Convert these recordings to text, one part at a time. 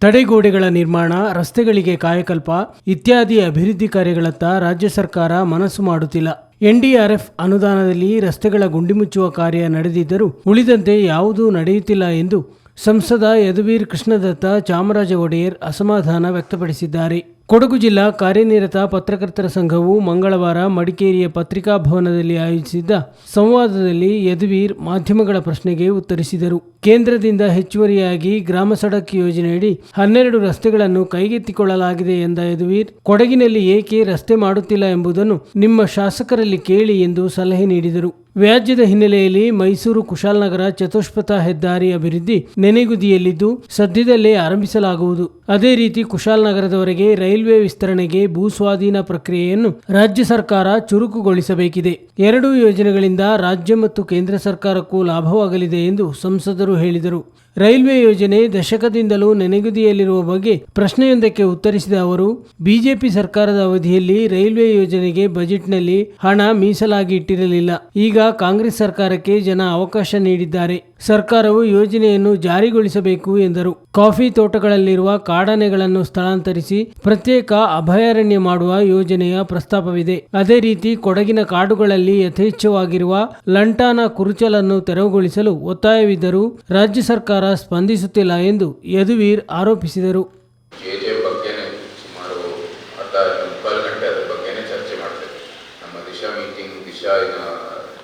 ತಡೆಗೋಡೆಗಳ ನಿರ್ಮಾಣ, ರಸ್ತೆಗಳಿಗೆ ಕಾಯಕಲ್ಪ ಇತ್ಯಾದಿ ಅಭಿವೃದ್ಧಿ ಕಾರ್ಯಗಳತ್ತ ರಾಜ್ಯ ಸರ್ಕಾರ ಮನಸ್ಸು ಮಾಡುತ್ತಿಲ್ಲ. ಎನ್ಡಿಆರ್ಎಫ್ ಅನುದಾನದಲ್ಲಿ ರಸ್ತೆಗಳ ಗುಂಡಿ ಮುಚ್ಚುವ ಕಾರ್ಯ ನಡೆದಿದ್ದರೂ ಉಳಿದಂತೆ ಯಾವುದೂ ನಡೆಯುತ್ತಿಲ್ಲ ಎಂದು ಸಂಸದ ಯದುವೀರ್ ಕೃಷ್ಣದತ್ತ ಚಾಮರಾಜ ಒಡೆಯರ್ ಅಸಮಾಧಾನ ವ್ಯಕ್ತಪಡಿಸಿದ್ದಾರೆ. ಕೊಡಗು ಜಿಲ್ಲಾ ಕಾರ್ಯನಿರತ ಪತ್ರಕರ್ತರ ಸಂಘವು ಮಂಗಳವಾರ ಮಡಿಕೇರಿಯ ಪತ್ರಿಕಾ ಭವನದಲ್ಲಿ ಆಯೋಜಿಸಿದ್ದ ಸಂವಾದದಲ್ಲಿ ಯದುವೀರ್ ಮಾಧ್ಯಮಗಳ ಪ್ರಶ್ನೆಗೆ ಉತ್ತರಿಸಿದರು. ಕೇಂದ್ರದಿಂದ ಹೆಚ್ಚುವರಿಯಾಗಿ ಗ್ರಾಮ ಸಡಕ್ ಯೋಜನೆಯಡಿ ಹನ್ನೆರಡು ರಸ್ತೆಗಳನ್ನು ಕೈಗೆತ್ತಿಕೊಳ್ಳಲಾಗಿದೆ ಎಂದ ಯದುವೀರ್, ಕೊಡಗಿನಲ್ಲಿ ಏಕೆ ರಸ್ತೆ ಮಾಡುತ್ತಿಲ್ಲ ಎಂಬುದನ್ನು ನಿಮ್ಮ ಶಾಸಕರಲ್ಲಿ ಕೇಳಿ ಎಂದು ಸಲಹೆ ನೀಡಿದರು. ವ್ಯಾಜ್ಯದ ಹಿನ್ನೆಲೆಯಲ್ಲಿ ಮೈಸೂರು ಕುಶಾಲನಗರ ಚತುಷ್ಪಥ ಹೆದ್ದಾರಿ ಅಭಿವೃದ್ಧಿ ನೆನೆಗುದಿಯಲ್ಲಿದ್ದು ಸದ್ಯದಲ್ಲೇ ಆರಂಭಿಸಲಾಗುವುದು. ಅದೇ ರೀತಿ ಕುಶಾಲನಗರದವರೆಗೆ ರೈಲ್ವೆ ವಿಸ್ತರಣೆಗೆ ಭೂಸ್ವಾಧೀನ ಪ್ರಕ್ರಿಯೆಯನ್ನು ರಾಜ್ಯ ಸರ್ಕಾರ ಚುರುಕುಗೊಳಿಸಬೇಕಿದೆ. ಎರಡೂ ಯೋಜನೆಗಳಿಂದ ರಾಜ್ಯ ಮತ್ತು ಕೇಂದ್ರ ಸರ್ಕಾರಕ್ಕೂ ಲಾಭವಾಗಲಿದೆ ಎಂದು ಸಂಸದರು ಹೇಳಿದರು. ರೈಲ್ವೆ ಯೋಜನೆ ದಶಕದಿಂದಲೂ ನೆನೆಗುದಿಯಲ್ಲಿರುವ ಬಗ್ಗೆ ಪ್ರಶ್ನೆಯೊಂದಕ್ಕೆ ಉತ್ತರಿಸಿದ ಅವರು, ಬಿಜೆಪಿ ಸರ್ಕಾರದ ಅವಧಿಯಲ್ಲಿ ರೈಲ್ವೆ ಯೋಜನೆಗೆ ಬಜೆಟ್ನಲ್ಲಿ ಹಣ ಮೀಸಲಾಗಿ ಇಟ್ಟಿರಲಿಲ್ಲ. ಈಗ ಕಾಂಗ್ರೆಸ್ ಸರ್ಕಾರಕ್ಕೆ ಜನ ಅವಕಾಶ ನೀಡಿದ್ದಾರೆ. ಸರ್ಕಾರವು ಯೋಜನೆಯನ್ನು ಜಾರಿಗೊಳಿಸಬೇಕು ಎಂದರು. ಕಾಫಿ ತೋಟಗಳಲ್ಲಿರುವ ಕಾಡಾನೆಗಳನ್ನು ಸ್ಥಳಾಂತರಿಸಿ ಪ್ರತ್ಯೇಕ ಅಭಯಾರಣ್ಯ ಮಾಡುವ ಯೋಜನೆಯ ಪ್ರಸ್ತಾಪವಿದೆ. ಅದೇ ರೀತಿ ಕೊಡಗಿನ ಕಾಡುಗಳಲ್ಲಿ ಯಥೇಚ್ಛವಾಗಿರುವ ಲಂಟಾನ ಕುರುಚಲನ್ನು ತೆರವುಗೊಳಿಸಲು ಒತ್ತಾಯವಿದ್ದರೂ, ರಾಜ್ಯ ಸರ್ಕಾರ ಸ್ಪಂದಿಸುತ್ತಿಲ್ಲ ಎಂದು ಯದುವೀರ್ ಆರೋಪಿಸಿದರು.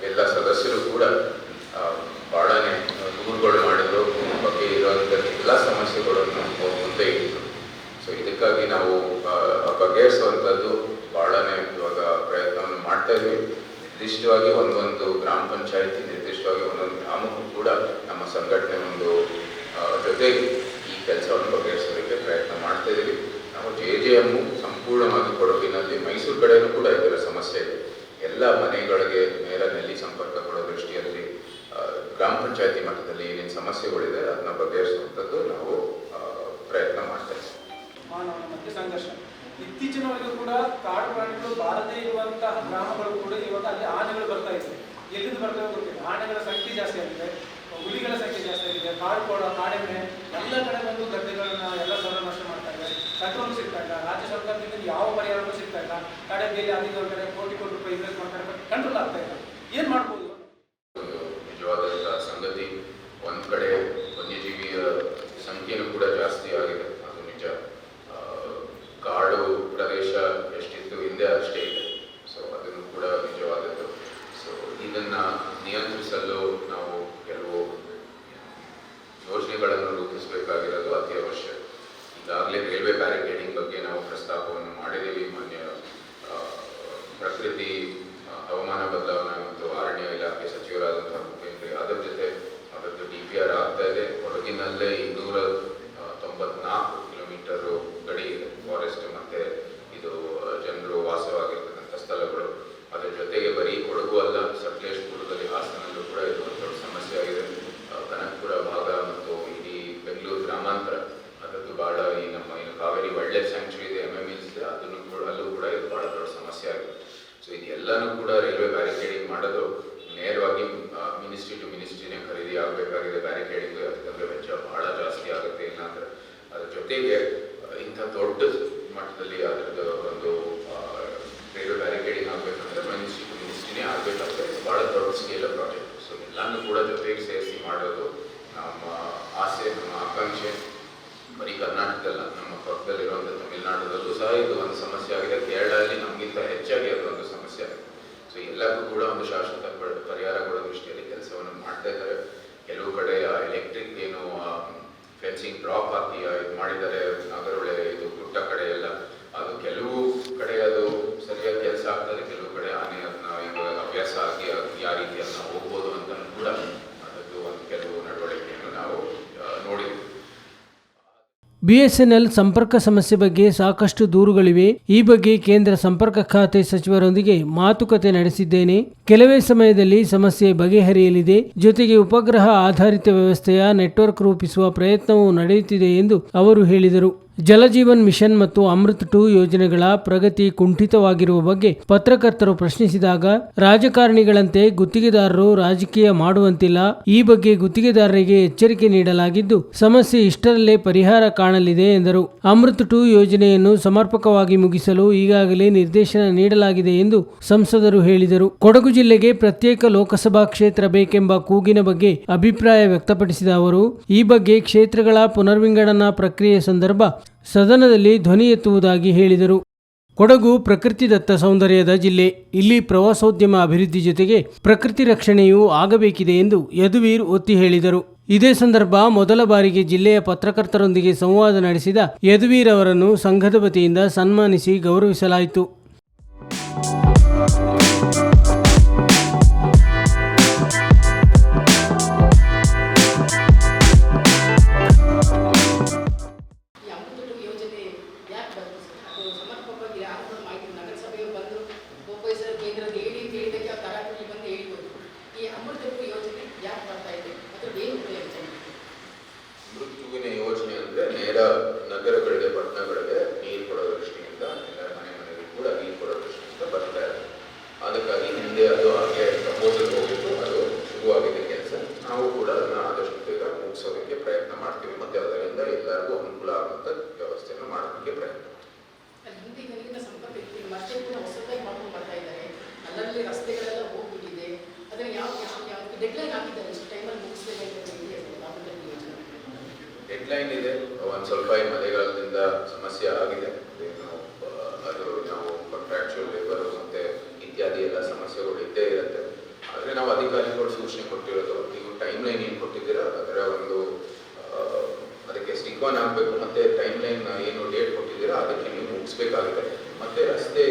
ಎಲ್ಲ ಸದಸ್ಯರು ಕೂಡ ಬಹಳನೇ ದೂರುಗಳು ಮಾಡಿದ್ರು. ಬಗ್ಗೆ ಇರುವಂಥ ಎಲ್ಲ ಸಮಸ್ಯೆಗಳನ್ನು ಇದಕ್ಕಾಗಿ ನಾವು ಭಾಳನೇ ಇವಾಗ ಪ್ರಯತ್ನವನ್ನು ಮಾಡ್ತಾ ನಿರ್ದಿಷ್ಟವಾಗಿ ಒಂದೊಂದು ಗ್ರಾಮ ಪಂಚಾಯಿತಿ, ನಿರ್ದಿಷ್ಟವಾಗಿ ಒಂದೊಂದು ಗ್ರಾಮಕ್ಕೂ ಕೂಡ ನಮ್ಮ ಸಂಘಟನೆ ಜೊತೆಗೆ ಈ ಕೆಲಸವನ್ನು ಬಗೆಹರಿಸೋದಕ್ಕೆ ಪ್ರಯತ್ನ ಮಾಡ್ತಾ ಇದ್ದೀವಿ ನಾವು ಜೆ ಜೆ ಎಮ್ಮು ಸಂಪೂರ್ಣವಾಗಿ ಕೊಡಗಿನಲ್ಲಿ ಮೈಸೂರು ಕಡೆಯೂ ಕೂಡ ಇದರ ಸಮಸ್ಯೆ ಇದೆ. ಎಲ್ಲ ಮನೆಗಳಿಗೆ ನೇರ ನೆಲ್ಲಿ ಸಂಪರ್ಕ ಕೊಡೋ ದೃಷ್ಟಿಯಲ್ಲಿ ಗ್ರಾಮ ಪಂಚಾಯತಿ ಮಟ್ಟದಲ್ಲಿ ಏನೇನು ಸಮಸ್ಯೆಗಳಿದೆ ಅದನ್ನ ಬಗೆಹರಿಸುವಂಥದ್ದು ನಾವು ಪ್ರಯತ್ನ ಮಾಡ್ತಾ ಇದ್ದೀವಿ ಸಂಘರ್ಷ. ಇತ್ತೀಚಿನವರೆಗೂ ಕೂಡ ಕಾಡು ಪ್ರಾಣಿಗಳು ಬಾರದೇ ಇರುವಂತಹ ಗ್ರಾಮಗಳು ಕೂಡ ಇವಾಗ ಅಲ್ಲಿ ಆನೆಗಳು ಬರ್ತಾ ಇದೆ ಎಲ್ಲಿಂದ ಬರ್ತಾ ಗೊತ್ತಿಲ್ಲ. ಆನೆಗಳ ಸಂಖ್ಯೆ ಜಾಸ್ತಿ ಆಗಿದೆ. ಜಾಸ್ತಿ ಆಗಿದೆ ಕಾಡು ಕೋಡ ಕಾಡೆಮ್ಮೆ ಎಲ್ಲ ಕಡೆ ಬಂದು ಗದ್ದೆಗಳನ್ನ ಎಲ್ಲ ಸರ್ವನಾಶ ಮಾಡ್ತಾ ಇದ್ದಾರೆ. ಕಂಟ್ರೋಲ್ ಸಿಗ್ತಾ ಇಲ್ಲ. ರಾಜ್ಯ ಸರ್ಕಾರದಿಂದ ಯಾವ ಪರಿಹಾರವೂ ಸಿಗ್ತಾ ಇಲ್ಲ. ಕಡೆ ಬೇರೆ ಅಧಿಕಾರಿ ಕಡೆ ಕೋಟಿ ಕೋಟಿ ರೂಪಾಯಿ ಇನ್ವೆಸ್ಟ್ ಮಾಡ್ತಾರೆ ಕಂಟ್ರೋಲ್ ಆಗ್ತಾ ಇಲ್ಲ. ಏನ್ ಮಾಡ್ಬೋದು? ನಿಜವಾದಂಥ ಸಂಗತಿ, ಒಂದು ಕಡೆ ವನ್ಯಜೀವಿಯ ಸಂಖ್ಯೆನೂ ಕೂಡ ಜಾಸ್ತಿ ಆಗಿದೆ ಅದು ನಿಜ ಆ, ಕಾಡು ಪ್ರದೇಶ ಎಷ್ಟಿತ್ತು ಹಿಂದೆ ಅಷ್ಟೇ ಇದೆ ಸೊ ಅದನ್ನು ಕೂಡ ನಿಜವಾದದ್ದು ಸೊ ಇದನ್ನು ನಿಯಂತ್ರಿಸಲು ನಾವು ಕೆಲವು ಯೋಜನೆಗಳನ್ನು ರೂಪಿಸಬೇಕಾಗಿರೋದು ಅತಿ ಅವಶ್ಯ ರೈಲ್ವೆ ಬ್ಯಾರಿಕೇಡಿಂಗ್ ಬಗ್ಗೆ ನಾವು ಪ್ರಸ್ತಾಪವನ್ನು ಮಾಡಿದ್ದೀವಿ ಮಾನ್ಯ ಆ, ಪ್ರಕೃತಿ ಆ, ಹವಾಮಾನ ಬದಲಾವಣೆ ಮತ್ತು ಅರಣ್ಯ ಇಲಾಖೆ ಸಚಿವರಾದಂತಹ ಮುಖ್ಯಮಂತ್ರಿ ಅದರ ಜೊತೆ ಅದರದ್ದು ಡಿ ಪಿ ಆರ್ ಆಗ್ತಾ ಇದೆ ಕೊಡಗಿನಲ್ಲೇ ಇನ್ನೂರ ಆ, ತೊಂಬತ್ನಾಲ್ಕು ಕಿಲೋಮೀಟರು ಗಡಿ ಇದೆ ಫಾರೆಸ್ಟ್ ಮತ್ತೆ ಇದು ಜನರು ವಾಸವಾಗಿರ್ತಕ್ಕಂಥ ಸ್ಥಳಗಳು ಅದರ ಜೊತೆಗೆ ಬರೀ ಕೊಡಗು ಅಲ್ಲ ಸಕಲೇಶ್ಪುರದಲ್ಲಿ ಹಾಸನಲ್ಲೂ ಕೂಡ ಇದು ಒಂದು ದೊಡ್ಡ ಸಮಸ್ಯೆ ಆಗಿದೆ ಆ, ಕನಕಪುರ ಭಾಗ ಮತ್ತು ಇಡೀ ಬೆಂಗಳೂರು ಗ್ರಾಮಾಂತರ ಅದರದ್ದು ಬಹಳ ಈ ನಮ್ಮ ಏನು ಕಾವೇರಿ ಒಳ್ಳೆ ಸ್ಯಾಂಕ್ಚುರಿ ಇದೆ ಎಂ ಎಂ ಇಲ್ಸ್ ಅದನ್ನು ಕೂಡ ಅಲ್ಲೂ ಕೂಡ ಇದು ಬಹಳ ದೊಡ್ಡ ಸಮಸ್ಯೆ ಆಗಿದೆ ಸೊ ಇದೆಲ್ಲನೂ ಕೂಡ ರೈಲ್ವೆ ಬ್ಯಾರಿಕೇಡಿಂಗ್ ಮಾಡೋದು ನೇರವಾಗಿ ಮಿನಿಸ್ಟ್ರಿ ಟು ಮಿನಿಸ್ಟ್ರಿನೇ ಖರೀದಿ ಆಗಬೇಕಾಗಿದೆ. ಬ್ಯಾರಿಕೇಡಿಂಗ್ ಯಾಕಂದ್ರೆ ವೆಚ್ಚ ಬಹಳ ಜಾಸ್ತಿ ಆಗುತ್ತೆ. ಇಲ್ಲಾಂದ್ರೆ ಅದ್ರ ಜೊತೆಗೆ ಇಂಥ ದೊಡ್ಡ ಮಟ್ಟದಲ್ಲಿ ಅದರದ್ದು ಒಂದು ರೈಲ್ವೆ ಬ್ಯಾರಿಕೇಡಿಂಗ್ ಆಗಬೇಕಂದ್ರೆ ಮಿನಿಸ್ಟ್ರಿ ಟು ಮಿನಿಸ್ಟ್ರಿನೇ ಆಗಬೇಕಾಗುತ್ತೆ. ಬಹಳ ದೊಡ್ಡ ಸ್ಕೇಲ್ ಪ್ರಾಜೆಕ್ಟ್ ಸೊ ಎಲ್ಲಾನು ಕೂಡ ಜೊತೆಗೆ ಸೇರಿಸಿ ಮಾಡೋದು ನಮ್ಮ ಆಸೆ, ನಮ್ಮ ಆಕಾಂಕ್ಷೆ. ಬರೀ ಕರ್ನಾಟಕದಲ್ಲ, ನಮ್ಮ ಪಕ್ಕದಲ್ಲಿರುವಂಥ ತಮಿಳುನಾಡದಲ್ಲೂ ಸಹ ಇದು ಒಂದು ಸಮಸ್ಯೆ ಆಗಿದೆ. ಕೇರಳದಲ್ಲಿ ನಮಗಿಂತ ಹೆಚ್ಚಾಗಿ ಅದು ಒಂದು ಸಮಸ್ಯೆ ಆಗಿದೆ ಸೊ ಎಲ್ಲಕ್ಕೂ ಕೂಡ ಒಂದು ಶಾಶ್ವತ ಪರಿಹಾರ ಕೊಡೋ ದೃಷ್ಟಿಯಲ್ಲಿ ಕೆಲಸವನ್ನು ಮಾಡ್ತಾ ಇದ್ದಾರೆ. ಕೆಲವು ಕಡೆ ಎಲೆಕ್ಟ್ರಿಕ್ ಏನು ಫೆನ್ಸಿಂಗ್ ಡ್ರಾಪ್ ಹಾಕಿ ಇದು ಮಾಡಿದ್ದಾರೆ ನಾಗರಹೊಳೆ ಇದು ಗುಡ್ಡ ಕಡೆ ಎಲ್ಲ ಅದು ಕೆಲವು ಕಡೆ ಅದು ಸರಿಯಾಗಿ ಕೆಲಸ ಆಗ್ತದೆ ಕೆಲವು ಕಡೆ ಆನೆ ಅದನ್ನ ಈಗ ಅಭ್ಯಾಸ ಆಗಿ ಅದು ಯಾವ ರೀತಿ ಅದನ್ನ ಹೋಗ್ಬೋದು ಅಂತ ಕೂಡ ಅದದ್ದು ಒಂದು ಕೆಲವು ನಡವಳಿಕೆಯನ್ನು ನಾವು ಆ, ನೋಡಿದ್ವಿ ಬಿಎಸ್ಎನ್ಎಲ್ ಸಂಪರ್ಕ ಸಮಸ್ಯೆ ಬಗ್ಗೆ ಸಾಕಷ್ಟು ದೂರುಗಳಿವೆ. ಈ ಬಗ್ಗೆ ಕೇಂದ್ರ ಸಂಪರ್ಕ ಖಾತೆ ಸಚಿವರೊಂದಿಗೆ ಮಾತುಕತೆ ನಡೆಸಿದ್ದೇನೆ. ಕೆಲವೇ ಸಮಯದಲ್ಲಿ ಸಮಸ್ಯೆ ಬಗೆಹರಿಯಲಿದೆ. ಜೊತೆಗೆ ಉಪಗ್ರಹ ಆಧಾರಿತ ವ್ಯವಸ್ಥೆಯ ನೆಟ್ವರ್ಕ್ ರೂಪಿಸುವ ಪ್ರಯತ್ನವೂ ನಡೆಯುತ್ತಿದೆ ಎಂದು ಅವರು ಹೇಳಿದರು. ಜಲಜೀವನ್ ಮಿಷನ್ ಮತ್ತು ಅಮೃತ್ ಟು ಯೋಜನೆಗಳ ಪ್ರಗತಿ ಕುಂಠಿತವಾಗಿರುವ ಬಗ್ಗೆ ಪತ್ರಕರ್ತರು ಪ್ರಶ್ನಿಸಿದಾಗ, ರಾಜಕಾರಣಿಗಳಂತೆ ಗುತ್ತಿಗೆದಾರರು ರಾಜಕೀಯ ಮಾಡುವಂತಿಲ್ಲ, ಈ ಬಗ್ಗೆ ಗುತ್ತಿಗೆದಾರರಿಗೆ ಎಚ್ಚರಿಕೆ ನೀಡಲಾಗಿದ್ದು, ಸಮಸ್ಯೆ ಇಷ್ಟರಲ್ಲೇ ಪರಿಹಾರ ಕಾಣಲಿದೆ ಎಂದರು. ಅಮೃತ್ ಟು ಯೋಜನೆಯನ್ನು ಸಮರ್ಪಕವಾಗಿ ಮುಗಿಸಲು ಈಗಾಗಲೇ ನಿರ್ದೇಶನ ನೀಡಲಾಗಿದೆ ಎಂದು ಸಂಸದರು ಹೇಳಿದರು. ಕೊಡಗು ಜಿಲ್ಲೆಗೆ ಪ್ರತ್ಯೇಕ ಲೋಕಸಭಾ ಕ್ಷೇತ್ರ ಬೇಕೆಂಬ ಕೂಗಿನ ಬಗ್ಗೆ ಅಭಿಪ್ರಾಯ ವ್ಯಕ್ತಪಡಿಸಿದ ಅವರು, ಈ ಬಗ್ಗೆ ಕ್ಷೇತ್ರಗಳ ಪುನರ್ವಿಂಗಡನಾ ಪ್ರಕ್ರಿಯೆ ಸಂದರ್ಭ ಸದನದಲ್ಲಿ ಧ್ವನಿ ಎತ್ತುವುದಾಗಿ ಹೇಳಿದರು. ಕೊಡಗು ಪ್ರಕೃತಿದತ್ತ ಸೌಂದರ್ಯದ ಜಿಲ್ಲೆ. ಇಲ್ಲಿ ಪ್ರವಾಸೋದ್ಯಮ ಅಭಿವೃದ್ಧಿ ಜೊತೆಗೆ ಪ್ರಕೃತಿ ರಕ್ಷಣೆಯೂ ಆಗಬೇಕಿದೆ ಎಂದು ಯದುವೀರ್ ಒತ್ತಿ ಹೇಳಿದರು. ಇದೇ ಸಂದರ್ಭ ಮೊದಲ ಬಾರಿಗೆ ಜಿಲ್ಲೆಯ ಪತ್ರಕರ್ತರೊಂದಿಗೆ ಸಂವಾದ ನಡೆಸಿದ ಯದುವೀರ್ ಅವರನ್ನು ಸಂಘದ ವತಿಯಿಂದ ಸನ್ಮಾನಿಸಿ ಗೌರವಿಸಲಾಯಿತು. ಡೆಡ್ಲೈನ್ ಇದೆ. ಒಂದು ಸ್ವಲ್ಪ ಈ ಮಳೆಗಾಲದಿಂದ ಸಮಸ್ಯೆ ಆಗಿದೆ. ಅದು ನಾವು ಕಾಂಟ್ರಾಕ್ಚುಯಲ್ ಲೇಬರ್ ಮತ್ತೆ ಇತ್ಯಾದಿ ಎಲ್ಲ ಸಮಸ್ಯೆಗಳು ಇದ್ದೇ ಇರುತ್ತೆ. ಆದರೆ ನಾವು ಅಧಿಕಾರಿಗಳು ಸೂಚನೆ ಕೊಟ್ಟಿರೋದು, ನೀವು ಟೈಮ್ ಲೈನ್ ಏನು ಕೊಟ್ಟಿದ್ದೀರಾ? ಅದರ ಒಂದು ಅದಕ್ಕೆ ಸ್ಟಿಕ್ ಆನ್ ಆಗಬೇಕು. ಮತ್ತೆ ಟೈಮ್ ಲೈನ್ ಏನು ಡೇಟ್ ಕೊಟ್ಟಿದ್ದೀರಾ? ಅದಕ್ಕೆ ನೀವು ಮುಗಿಸ್ಬೇಕಾಗಿದೆ ಮತ್ತೆ ರಸ್ತೆ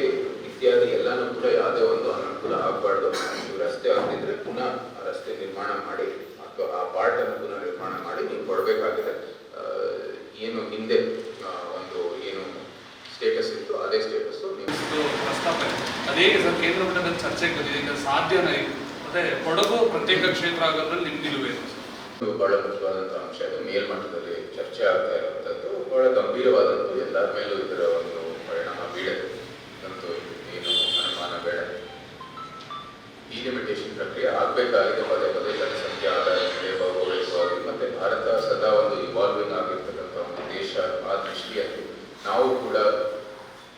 ಇತ್ಯಾದಿ ಎಲ್ಲಾನು ಕೂಡ ಯಾವುದೇ ಒಂದು ಅನುಕೂಲ ಆಗಬಾರ್ದು ನೀವು ರಸ್ತೆ ಆಗದಿದ್ರೆ ಪುನಃ ಆ ರಸ್ತೆ ನಿರ್ಮಾಣ ಮಾಡಿ ಅಥವಾ ಆ ಪಾರ್ಟ್ ಅನ್ನು ಪುನಃ ನಿರ್ಮಾಣ ಮಾಡಿ ನೀವು ಕೊಡಬೇಕಾಗಿದೆ ಆ, ಏನು ಹಿಂದೆ ಆ, ಒಂದು ಏನು ಸ್ಟೇಟಸ್ ಇತ್ತು ಅದೇ ಸ್ಟೇಟಸ್ಸು ನೀವು ಇದು ಪ್ರಸ್ತಾಪ ಇದೆ ಅದೇಗೆ ಸರ್ ಕೇಂದ್ರ ಮಟ್ಟದಲ್ಲಿ ಚರ್ಚೆಗೆ ಈಗ ಸಾಧ್ಯನೇ ಇದು ಮತ್ತೆ ಕೊಡಗು ಪ್ರತ್ಯೇಕ ಕ್ಷೇತ್ರ ಆಗೋದ್ರಲ್ಲಿ ನಿಮ್ ನಿಲುವೇನು ಸರ್ ಇದು ಬಹಳ ಮುಖ್ಯವಾದಂತಹ ಅಂಶ ಇದು. ಮೇಲ್ಮಟ್ಟದಲ್ಲಿ ಚರ್ಚೆ ಆಗ್ತಾ ಇರುವಂತದ್ದು. ಬಹಳ ಗಂಭೀರವಾದಂಥದ್ದು ಎಲ್ಲರ ಮೇಲೂ ಇದರ ಒಂದು ಪರಿಣಾಮ ಬೀಳಿದೆ ಅಂತೂ ಏನು ಅನುಮಾನ ಬೇಡ. ಡಿಲಿಮಿಟೇಷನ್ ಪ್ರಕ್ರಿಯೆ ಆಗಬೇಕಾಗಿದೆ. ಪದೇ ಪದೇ ಜನಸಂಖ್ಯೆ ಆಧಾರದ ಮೇಲೆ ಭೌಗೋಳಿಕವಾಗಿ ಮತ್ತೆ ಭಾರತ ಸದಾ ಒಂದು ಇವಾಲ್ವಿಂಗ್ ಆಗಿರ್ತಕ್ಕಂಥ ಒಂದು ದೇಶ, ಆ ದೃಷ್ಟಿಯಲ್ಲಿ ನಾವು ಕೂಡ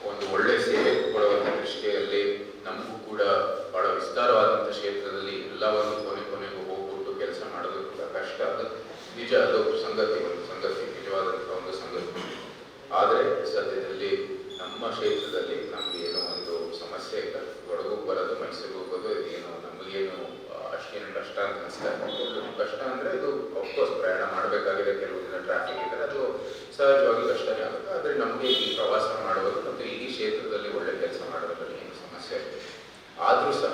ಒಂದು ಒಳ್ಳೆ ಸೇವೆ ಕೊಡುವಂಥ ದೃಷ್ಟಿಯಲ್ಲಿ ನಮಗೂ ಕೂಡ ಬಹಳ ವಿಸ್ತಾರವಾದಂಥ ಕ್ಷೇತ್ರದಲ್ಲಿ ಎಲ್ಲವನ್ನು ಕೊನೆ ಕೊನೆಗೂ ಹೋಗ್ಬಿಟ್ಟು ಕೆಲಸ ಮಾಡೋದು ಕೂಡ ಕಷ್ಟ ಅದು ನಿಜ ಅದು ಸಂಗತಿ ಒಂದು ಸಂಗತಿ ನಿಜವಾದಂಥ ಒಂದು ಸಂಗತಿ ಆದರೆ ಸದ್ಯದಲ್ಲಿ ನಮ್ಮ ಕ್ಷೇತ್ರದಲ್ಲಿ ನಮ್ಗೆ ಏನೋ ಒಂದು ಸಮಸ್ಯೆ ಇಲ್ಲ ಕೊಡಗು ಬರೋದು ಮೈಸೂರಿಗೆ ಹೋಗೋದು ಏನು ನಮಗೇನು ಆ, ಅಷ್ಟೇನು ಕಷ್ಟ ಅಂತ ಅನಿಸ್ತಾ ಕಷ್ಟ ಅಂದರೆ ಇದು ಅಫ್ಕೋರ್ಸ್ ಪ್ರಯಾಣ ಮಾಡಬೇಕಾಗಿದೆ ಕೆಲವು ದಿನ ಟ್ರಾಫಿಕ್ ಇದ್ದರೆ ಅದು ಸಹಜವಾಗಿ ಕಷ್ಟನೇ ಆಗುತ್ತೆ. ಆದರೆ ನಮಗೆ ಈ ಪ್ರವಾಸ ಮಾಡುವುದು ಮತ್ತು ಈ ಕ್ಷೇತ್ರದಲ್ಲಿ ಒಳ್ಳೆ ಕೆಲಸ ಮಾಡೋದ್ರಲ್ಲಿ ಏನು ಸಮಸ್ಯೆ ಇದೆ ಆದರೂ ಸಹ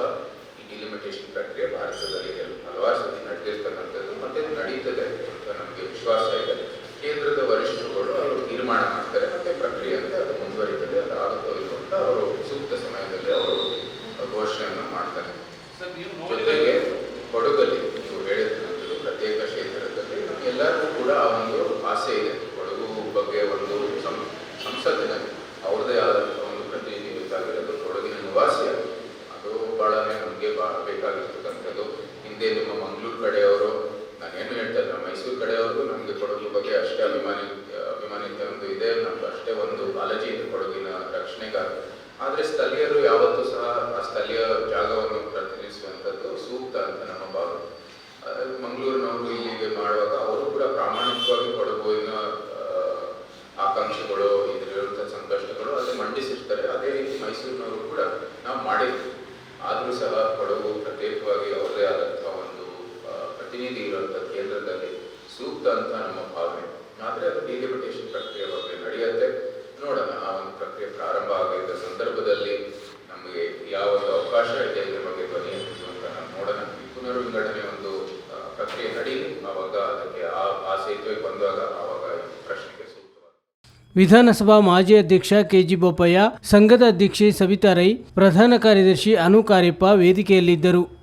ಈ ಡಿಲಿಮಿಟೇಷನ್ ಪ್ರಕ್ರಿಯೆ ಭಾರತದಲ್ಲಿ ಹಲವಾರು ಸತಿ ನಡೆದಿರ್ತಕ್ಕಂಥದ್ದು ಮತ್ತೆ ನಡೀತದೆ ಅಂತ ನಮಗೆ ವಿಶ್ವಾಸ ಇದೆ. ಕೇಂದ್ರದ ವರಿಷ್ಠರುಗಳು ಅವರು ತೀರ್ಮಾನ ಮಾಡ್ತಾರೆ ಮತ್ತೆ ಪ್ರಕ್ರಿಯೆ ಅಂತ ಅದು ಮುಂದುವರಿತದೆ ಅದು ಆಗುತ್ತೋ ಇಲ್ಲೋ ಅಂತ ಅವರು ಸೂಕ್ತ ಸಮಯದಲ್ಲಿ ಅವರು ಘೋಷಣೆಯನ್ನು ಮಾಡ್ತಾರೆ. ಜೊತೆಗೆ ಕೊಡಗಲ್ಲಿ ನೀವು ಹೇಳಿದಂಥದ್ದು ಪ್ರತ್ಯೇಕ ಕ್ಷೇತ್ರದಲ್ಲಿ ಎಲ್ಲರಿಗೂ ಕೂಡ ಆ ಒಂದು ಆಸೆ ಇದೆ. ಕೊಡಗು ಬಗ್ಗೆ ಒಂದು ಸಂ- ಸಂಸತ್ತಿನಲ್ಲಿ ಅವ್ರದ್ದೇ ಆದಂಥ ಒಂದು ಪ್ರತಿನಿಧಿ ಬೇಕಾಗಿರೋದು ಕೊಡಗಿನ ನಿವಾಸಿಯಾಗಿ ಅದು ಭಾಳನೇ ನಮಗೆ ಭಾಳ ಬೇಕಾಗಿರ್ತಕ್ಕಂಥದ್ದು. ಹಿಂದೆ ನಿಮ್ಮ ಮಂಗಳೂರು ಕಡೆಯವರು ನಾನೇನು ಹೇಳ್ತಾ ಮೈಸೂರು ಕಡೆಯವರು ನಮಗೆ ಕೊಡಗು ಬಗ್ಗೆ ಅಷ್ಟೇ ಅಭಿಮಾನಿ ಅಭಿಮಾನಿತ ಒಂದು ಇದೆ. ನಮ್ಗೆ ಅಷ್ಟೇ ಒಂದು ಕಾಳಜಿ ಇದೆ ಕೊಡಗಿನ ರಕ್ಷಣೆಗಾಗಿ. ಆದರೆ ಸ್ಥಳೀಯರು ಯಾವತ್ತೂ ಸಹ ಆ ಸ್ಥಳೀಯ ಪ್ರತಿನಿಧಿಸುವಂಥದ್ದು ಸೂಕ್ತ ಅಂತ ನಮ್ಮ ಭಾವನೆ ಅಹ್, ಮಂಗಳೂರಿನವರು ಇಲ್ಲಿಗೆ ಮಾಡುವಾಗ ಅವರು ಕೂಡ ಪ್ರಾಮಾಣಿಕವಾಗಿ ಕೊಡಗುವಿನ ಅಹ್, ಆಕಾಂಕ್ಷೆಗಳು ಇದ್ರಿರುವಂಥ ಸಂಕಷ್ಟಗಳು ಅಲ್ಲಿ ಮಂಡಿಸಿರ್ತಾರೆ ಅದೇ ರೀತಿ ಮೈಸೂರಿನವರು ಕೂಡ ನಾವು ಮಾಡಿದ್ವಿ ಆದರೂ ಸಹ ಕೊಡಗು ಪ್ರತ್ಯೇಕವಾಗಿ ಅವರದೇ ಆದಂಥ ಒಂದು ಅಹ್, ಪ್ರತಿನಿಧಿ ಇರುವಂಥ ಕೇಂದ್ರದಲ್ಲಿ ಸೂಕ್ತ ಅಂತ ನಮ್ಮ ಭಾವನೆ ಆದರೆ ಅದು ಡಿಲಿಮಿಟೇಷನ್ ಪ್ರಕ್ರಿಯೆ ಬಗ್ಗೆ ನಡೆಯುತ್ತೆ ನೋಡೋಣ ಆ ಒಂದು ಪ್ರಕ್ರಿಯೆ ಪ್ರಾರಂಭ ಆಗಿದ್ದ ಸಂದರ್ಭದಲ್ಲಿ ನಮಗೆ ಯಾವ ಒಂದು ಅವಕಾಶ ಇದೆ ಇದ್ರ ಬಗ್ಗೆ ಧ್ವನಿ ಎತ್ತಿದ್ದು ಅಂತ ನಾವು ನೋಡೋಣ ಈ ಪುನರ್ವಿಂಗಡಣೆ ಒಂದು ಆ, ಪ್ರಕ್ರಿಯೆ ನಡೀಲಿ ಆವಾಗ ಅದಕ್ಕೆ ಆ ಆ ಸೇತುವೆಗೆ ವಿಧಾನಸಭಾ ಮಾಜಿ ಅಧ್ಯಕ್ಷ ಕೆಜಿ ಬೋಪಯ್ಯ ಸಂಘದ ಅಧ್ಯಕ್ಷೆ ಸವಿತಾ ರೈ ಪ್ರಧಾನ ಕಾರ್ಯದರ್ಶಿ ಅನು ಕಾರ್ಯಪ್ಪ ವೇದಿಕೆಯಲ್ಲಿದ್ದರು.